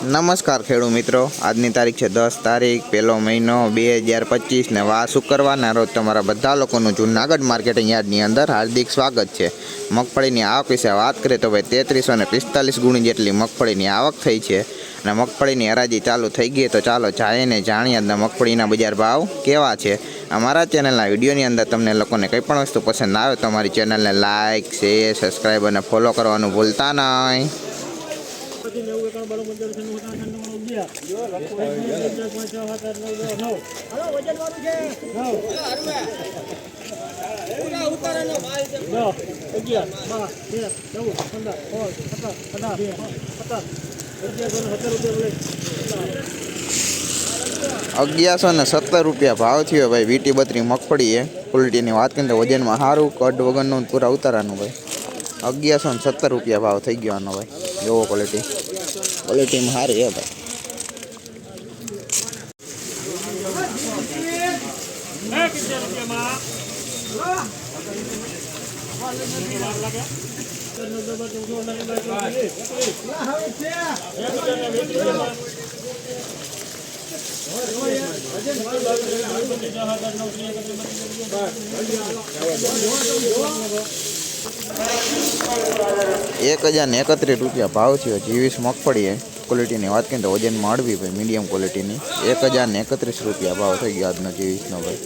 નમસ્કાર ખેડૂત મિત્રો. આજની તારીખ છે દસ તારીખ, પહેલો મહિનો બે હજાર પચીસ ને વા શુક્રવારના રોજ તમારા બધા લોકોનું જૂનાગઢ માર્કેટિંગ યાર્ડની અંદર હાર્દિક સ્વાગત છે. મગફળીની આવક વિશે વાત કરીએ તો ભાઈ તેત્રીસો ને પિસ્તાલીસ ગુણી જેટલી મગફળીની આવક થઈ છે અને મગફળીની હરાજી ચાલુ થઈ ગઈ તો ચાલો જાણીને જાણીએ આજના મગફળીના બજાર ભાવ કેવા છે. અમારા ચેનલના વિડીયોની અંદર તમને લોકોને કંઈ પણ વસ્તુ પસંદ આવે તો અમારી ચેનલને લાઇક શેર, સબસ્ક્રાઈબ અને ફોલો કરવાનું ભૂલતા નહીં. પછી નેવું એકાણું બાણું પંચાણું છન્નું ઓગણસિત્તેર, પાંચ, છ, સાત, આઠ, નવ, દસ, નવ. નવ. અગિયાર, બાર, તેર, ચૌદ, પંદર, સોળ, સત્તર, અઢાર, સત્તર. અગિયારસો ને સત્તર રૂપિયા અગિયારસો ને સત્તર રૂપિયા ભાવ થયો ભાઈ વીટી બત્રી મગફળી એ ક્વોલિટીની વાત કરીને વજનમાં સારું કડ વગરનું પૂરા ઉતારાનું ભાઈ અગિયારસો ને સત્તર રૂપિયા ભાવ થઈ ગયો આનો ભાઈ જોવો ક્વોલિટી ક્વોલિટીમાં સારી હે ભાઈ હે, કેટલા રૂપિયામાં? વાર લાગે? નવ, દસ, બાર, ચૌદ, પંદર, સોળ, સત્તર, અઢાર, વીસ, એકવીસ. એક હજાર ને વીસ રૂપિયામાં. એક હજાર ને એકત્રીસ રૂપિયા ભાવ થયો જીવીસ મગફળી એ ક્વોલિટીની વાત કરીએ તો વજનમાં અડવી ભાઈ મીડિયમ ક્વોલિટીની એક હજાર ને એકત્રીસ રૂપિયા ભાવ થઈ ગયો આજનો જીવીસનો ભાઈ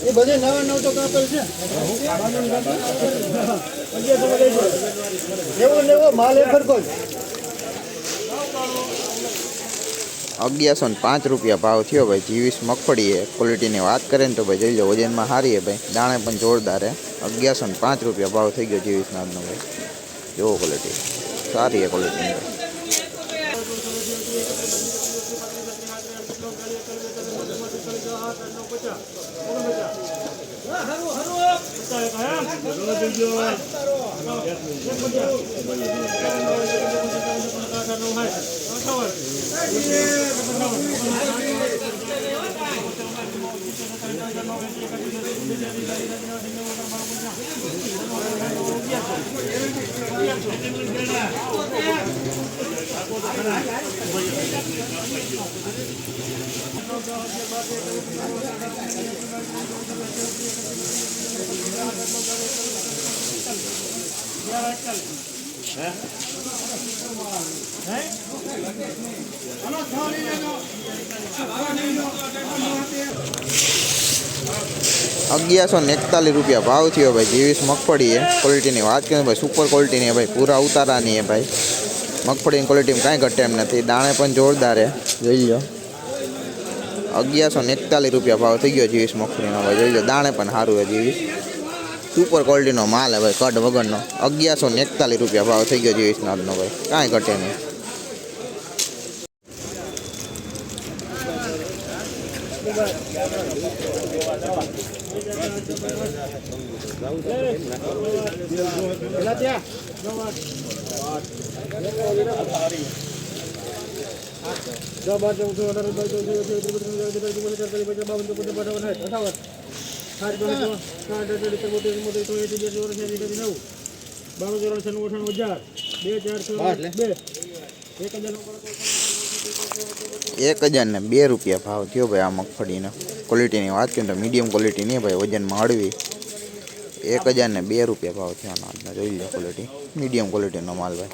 એ બધે નવા નવ તો કાપેલ છે એવો લેવો માલ એ ખરખો અગિયારસો ને પાંચ રૂપિયા ભાવ થયો ભાઈ. જીવીસ મગફળી એ ક્વોલિટીની વાત કરીએ ને તો ભાઈ જોઈ લો, વજનમાં સારી હે ભાઈ. દાણે પણ જોરદાર હે. અગિયારસો ને પાંચ રૂપિયા ભાવ થઈ ગયો જીવીસ નાદનો ભાઈ. જોવો ક્વોલિટી. સારી Yeah, I tell you. અગિયારસો ને એકતાલીસ રૂપિયા ભાવ થયો ભાઈ જીવીસ મગફળી એ ક્વોલિટીની વાત કરીએ તો ભાઈ સુપર ક્વોલિટીની હે ભાઈ પૂરા ઉતારાની હે ભાઈ મગફળીની ક્વોલિટીમાં કાંઈ ઘટે એમ નથી દાણે પણ જોરદાર હે જોઈ લો અગિયારસો ને એકતાલીસ રૂપિયા ભાવ થઈ ગયો જીવીસ મગફળીનો ભાઈ જોઈ લો દાણે પણ સારું હે જીવીસ સુપર ક્વોલિટીનો માલ હે ભાઈ કડ વગરનો. અગિયારસો ને એકતાલીસ રૂપિયા ભાવ થઈ ગયો જીવીસ આજનો ભાઈ. કાંઈ ઘટે નહીં. પેલા બાણું ચોરાણું છન્નું અઠાણું હજાર બે ચાર છ બે. એક હજાર એક હજાર ને બે રૂપિયા ભાવ થયો ભાઈ આ મગફળીનો. ક્વોલિટીની વાત કરીએ તો મીડિયમ ક્વોલિટીની ભાઈ વજનમાં હળવી. એક હજાર ને બે રૂપિયા ભાવ થયો આજનો જોઈ લો ક્વોલિટી મીડિયમ ક્વોલિટીનો માલ ભાઈ.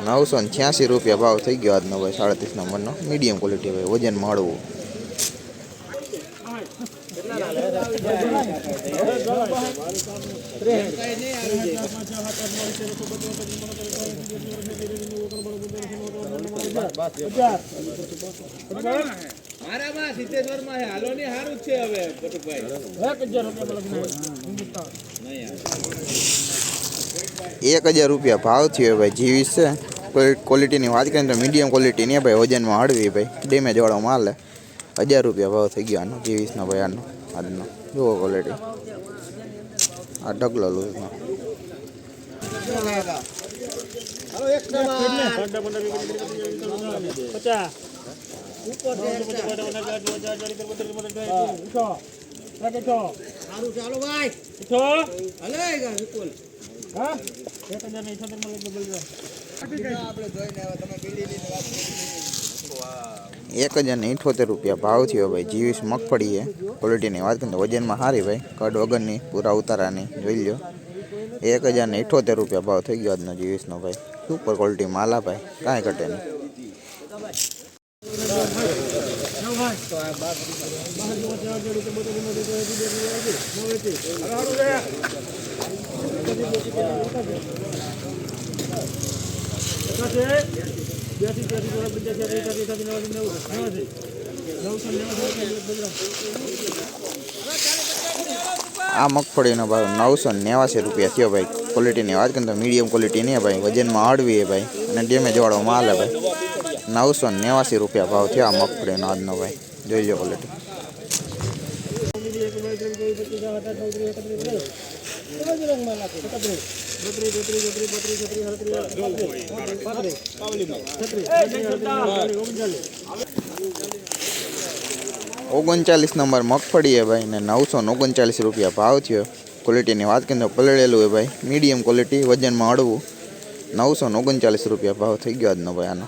નવસો ને છ્યાસી રૂપિયા ભાવ થઈ ગયો આજનો ભાઈ સાડત્રીસ નંબરનો મીડિયમ ક્વોલિટી ભાઈ વજન મળવું હજાર બરાબર? મારામાં સિત્તેશ્વરમાં છે હાલો ને સારું જ છે હવે બટુકભાઈ એક હજાર રૂપિયા લખીને હિન્દુસ્તાન એક હજાર રૂપિયા ભાવ થયો ભાઈ જીવીસ છે કોઈ ક્વોલિટીની વાત કરીએ તો મીડિયમ ક્વોલિટીની ભાઈ વજનમાં હળવી ભાઈ ડેમેજ વાળો માલ છે હજાર રૂપિયા ભાવ થઈ ગયો આનો જીવીસનો ભાઈ આનો આજનો જુઓ ક્વોલિટી આ ઢગલો લૂઝમાં પચાસ ઉપર સારું ચાલો ભાઈ હા એક હજાર ને ઇઠોતેર રૂપિયા ભાવ થયો ભાઈ. જીવીસ મગફળી છે ક્વોલિટીની વાત કરીએ વજનમાં સારી ભાઈ. કડ વગરની, પૂરા ઉતારાની, જોઈ લો એક હજાર ને ઇઠોતેર રૂપિયા ભાવ થઈ ગયો આજનો જીવીસનો ભાઈ. સુપર ક્વોલિટી માલા ભાઈ. કાંઈ ઘટે નહીં. આ મગફળીનો ભાવ નવસો નેવાસી રૂપિયા થયો ભાઈ. ક્વોલિટીની વાત કરીએ તો મીડિયમ ક્વોલિટીની ભાઈ. વજનમાં હળવી ભાઈ. અને ડેમેજ વાળો માલ હે ભાઈ. નવસો નેવાસી રૂપિયા ભાવ થયો આ મગફળીનો આજનો ભાઈ. જોઈ લો ક્વોલિટી ઓગણચાલીસ નંબર મગફળી એ ભાઈ ને નવસો ઓગણચાલીસ રૂપિયા ભાવ થયો. ક્વોલિટીની વાત કરીએ તો પલળેલું એ ભાઈ. મીડિયમ ક્વોલિટી વજનમાં હળવું. નવસો ઓગણચાલીસ રૂપિયા ભાવ થઈ ગયો આજનો ભાઈ આનો.